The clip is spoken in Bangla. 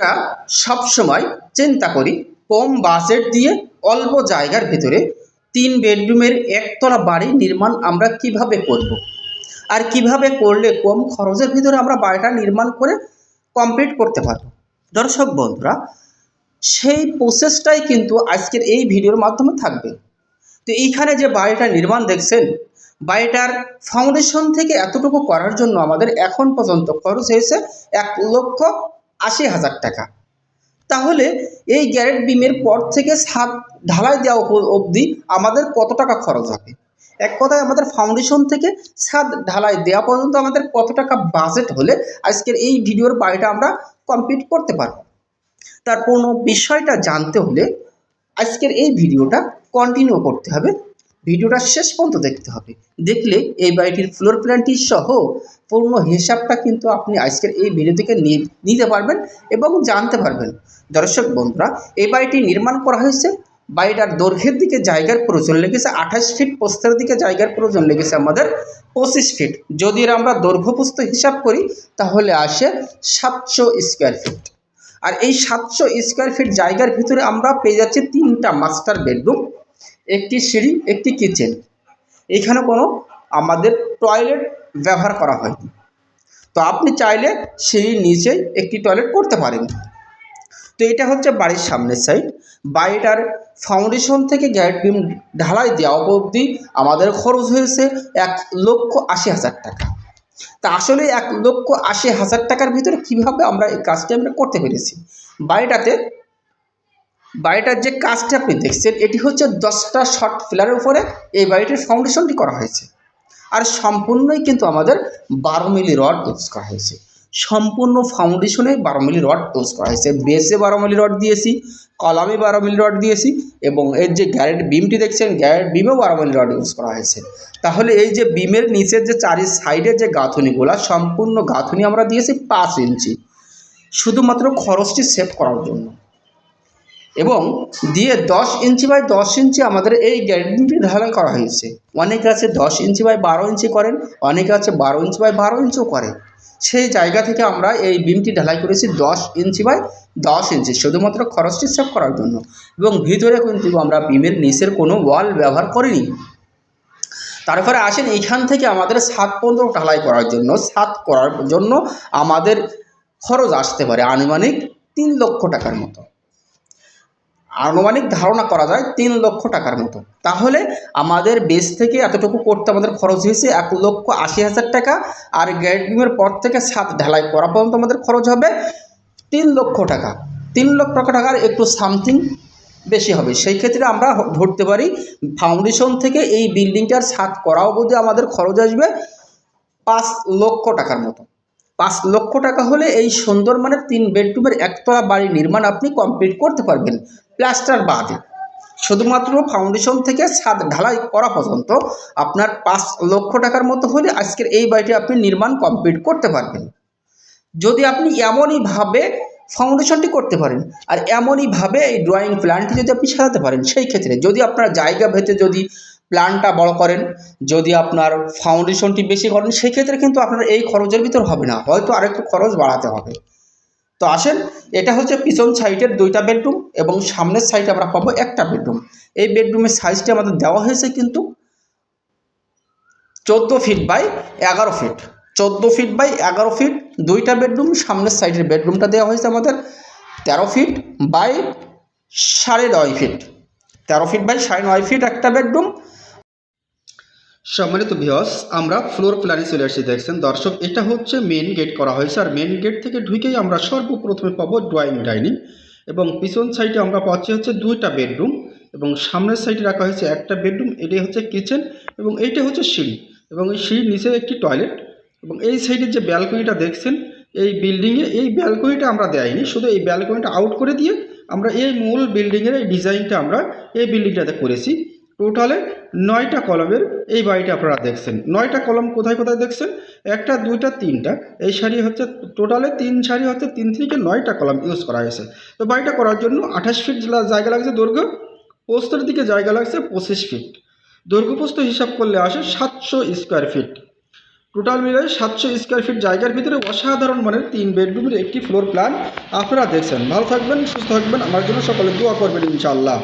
আমরা সবসময় চিন্তা করি, কম বাজেট দিয়ে অল্প জায়গার ভিতরে তিন বেডরুমের একতলা বাড়ি নির্মাণ আমরা কীভাবে করব। আর কীভাবে করলে কম খরচের ভিতরে আমরা বাড়িটা নির্মাণ করে কমপ্লিট করতে পারব দর্শক বন্ধুরা, সেই প্রসেসটাই কিন্তু আজকের এই ভিডিওর মাধ্যমে থাকবে তো এইখানে যে বাড়িটা নির্মাণ দেখছেন, বাড়িটার ফাউন্ডেশন থেকে এতটুকু করার জন্য আমাদের এখন পর্যন্ত খরচ হয়েছে এক লক্ষ হাজার টাকা। তাহলে এই গ্যারেট বিমের পর থেকে ছাদ ঢালাই দেওয়া অবধি আমাদের কত টাকা খরচ হবে? এক কথায় আমাদের ফাউন্ডেশন থেকে ছাদ ঢালাই দেওয়া পর্যন্ত আমাদের কত টাকা বাজেট হলে আজকের এই ভিডিওর বাড়িটা আমরা কমপ্লিট করতে পারব? তার কোনো বিষয়টা জানতে হলে আজকের এই ভিডিওটা কন্টিনিউ করতে হবে। ভিডিওটা শেষ পর্যন্ত দেখতে হবে। দেখলে এই বাড়িটির ফ্লোর প্ল্যানটি সহ পূর্ণ হিসাবটা কিন্তু আপনি আজকের এই ভিডিও থেকে নিতে পারবেন এবং জানতে পারবেন। দর্শক বন্ধুরা, এই বাড়িটি নির্মাণ করা হয়েছে। বাড়িটার দৈর্ঘ্যের দিকে জায়গার প্রয়োজন লেগেছে আঠাশ ফিট প্রস্থের দিকে জায়গার প্রয়োজন লেগেছে আমাদের পঁচিশ ফিট যদি আমরা দৈর্ঘ্য প্রস্থ হিসাব করি, তাহলে আসে সাতশো স্কোয়ার ফিট আর এই সাতশো স্কোয়ার ফিট জায়গার ভিতরে আমরা পেয়ে যাচ্ছি তিনটা মাস্টার বেডরুম একটি সিঁড়ি, একটি কিচেন এখানে কোনো আমাদের টয়লেট ব্যবহার করা হয়নি তো আপনি চাইলে সিঁড়ির নিচেই একটি টয়লেট করতে পারেন। তো এটা হচ্ছে বাড়ির সামনের সাইড বাড়িটার ফাউন্ডেশন থেকে গ্যারেট বিম ঢালাই দেওয়া অবধি আমাদের খরচ হয়েছে এক লক্ষ আশি হাজার টাকা। তা আসলে এক লক্ষ আশি হাজার টাকার ভিতরে কীভাবে আমরা এই কাজটি আমরা করতে পেরেছি? বাড়িটাতে বাড়িটার যে কাজটা আপনি দেখছেন, এটি হচ্ছে দশটা শর্ট ফিলারের উপরে এই বাড়িটির ফাউন্ডেশনটি করা হয়েছে। আর সম্পূর্ণই কিন্তু আমাদের বারো মিলি রড ইউজ করা হয়েছে। সম্পূর্ণ ফাউন্ডেশনে বারো মিলি রড ইউজ করা হয়েছে। বেসে বারো মিলি রড দিয়েছি, কলামে বারো মিলি রড দিয়েছি এবং এর যে গ্যারেট বিমটি দেখছেন, গ্যারেট বিমেও বারো মিলি রড ইউজ করা হয়েছে। তাহলে এই যে বিমের নিচের যে চারি সাইডের যে গাঁথুনিগুলো, সম্পূর্ণ গাঁথুনি আমরা দিয়েছি পাঁচ ইঞ্চি। শুধুমাত্র খরচটি সেভ করার জন্য। এবং দিয়ে দশ ইঞ্চি বাই দশ ইঞ্চি আমাদের এই গ্যারেন্টি ঢালাই করা হয়েছে। অনেকে আছে দশ ইঞ্চি বাই বারো ইঞ্চি করেন, অনেকে আছে বারো ইঞ্চি বাই বারো ইঞ্চিও করে। সেই জায়গা থেকে আমরা এই বিমটি ঢালাই করেছি দশ ইঞ্চি বাই দশ ইঞ্চি, শুধুমাত্র খরচটি সেভ করার জন্য। এবং ভিতরে কিন্তু আমরা বিমের নিচের কোনো ওয়াল ব্যবহার করিনি। তারপরে আসেন এখান থেকে আমাদের সাত পনেরো ঢালাই করার জন্য। সাত করার জন্য আমাদের খরচ আসতে পারে আনুমানিক তিন লক্ষ টাকার মতো। আনুমানিক ধারণা করা যায় তিন লক্ষ টাকার মতো। তাহলে আমাদের বেস থেকে এতটুকু করতে আমাদের খরচ হয়েছে এক লক্ষ আশি হাজার টাকা আর গ্যারেডিংয়ের পর থেকে ছাদ ঢালাই করা পর্যন্ত আমাদের খরচ হবে তিন লক্ষ টাকা। তিন লক্ষ টাকা টাকার একটু সামথিং বেশি হবে। সেই ক্ষেত্রে আমরা ধরতে পারি ফাউন্ডেশন থেকে এই বিল্ডিংটার ছাদ করা অবধি আমাদের খরচ আসবে পাঁচ লক্ষ টাকার মতো। পাঁচ লক্ষ টাকা হলে এই সুন্দর মানের তিন বেডরুমের একতলা বাড়ি নির্মাণ আপনি কমপ্লিট করতে পারবেন। প্লাস্টার বাদে। শুধুমাত্র ফাউন্ডেশন থেকে ছাদ ঢালাই করা পর্যন্ত আপনার পাঁচ লক্ষ টাকার মতো হলে আজকের এই বাড়িটি আপনি নির্মাণ কমপ্লিট করতে পারবেন। যদি আপনি এমনইভাবে ফাউন্ডেশনটি করতে পারেন আর এমনইভাবে এই ড্রয়িং প্ল্যানটি যদি আপনি সাজাতে পারেন, সেই ক্ষেত্রে যদি আপনার জায়গা ভেদে যদি প্ল্যানটা বড় করেন, যদি আপনার ফাউন্ডেশনটি বেশি করেন, সেই ক্ষেত্রে কিন্তু আপনার এই খরচের ভিতর হবে না। হয়তো আরেকটু খরচ বাড়াতে হবে। তো আসেন, এটা হচ্ছে পিছন সাইডের দুইটা বেডরুম এবং সামনের সাইডে আমরা পাবো একটা বেডরুম। এই বেডরুমের সাইজটি আমাদের দেওয়া হয়েছে কিন্তু চোদ্দ ফিট বাই এগারো ফিট চোদ্দ ফিট বাই এগারো ফিট দুইটা বেডরুম, সামনের সাইডের বেডরুমটা দেওয়া হয়েছে আমাদের তেরো ফিট বাই সাড়ে নয় ফিট তেরো ফিট বাই সাড়ে নয় ফিট একটা বেডরুম সম্মানিত ভিওস আমরা ফ্লোর প্ল্যানে চলে আসছি, দেখছেন? দর্শক, এটা হচ্ছে মেন গেট করা হয়েছে, আর মেন গেট থেকে ঢুকেই আমরা সর্বপ্রথমে পাবো ড্রয়িং ডাইনিং এবং পিছন সাইডে আমরা পাচ্ছি হচ্ছে দুইটা বেডরুম এবং সামনের সাইডে রাখা হয়েছে একটা বেডরুম এটাই হচ্ছে কিচেন এবং এইটা হচ্ছে সিঁড়ি এবং এই সিঁড়ির নিচে একটি টয়লেট এবং এই সাইডের যে ব্যালকনিটা দেখছেন, এই বিল্ডিংয়ে এই ব্যালকনিটা আমরা দেয়নি, শুধু এই ব্যালকনিটা আউট করে দিয়ে আমরা এই মূল বিল্ডিংয়ের এই ডিজাইনটা আমরা এই বিল্ডিংটাতে করেছি। টোটালে নয়টা কলমের এই বাড়িটা আপনারা দেখছেন। নয়টা কলম কোথায় কোথায় দেখছেন? একটা, দুইটা, তিনটা। এই শাড়ি হচ্ছে টোটালে তিন শাড়ি হচ্ছে তিন থেকে নয়টা কলম ইউজ করা হয়েছে। তো বাড়িটা করার জন্য আঠাশ ফিট জায়গা লাগছে দৈর্ঘ্য পোস্তের দিকে জায়গা লাগছে পঁচিশ ফিট। দৈর্ঘ্য পোস্ত হিসাব করলে আসে সাতশো স্কোয়ার ফিট। টোটাল মিলে সাতশো স্কোয়ার ফিট জায়গার ভিতরে অসাধারণ মানের তিন বেডরুমের একটি ফ্লোর প্ল্যান আপনারা দেখছেন। ভালো থাকবেন, সুস্থ থাকবেন। আমার জন্য সকলে দোয়া করবেন ইনশাআল্লাহ।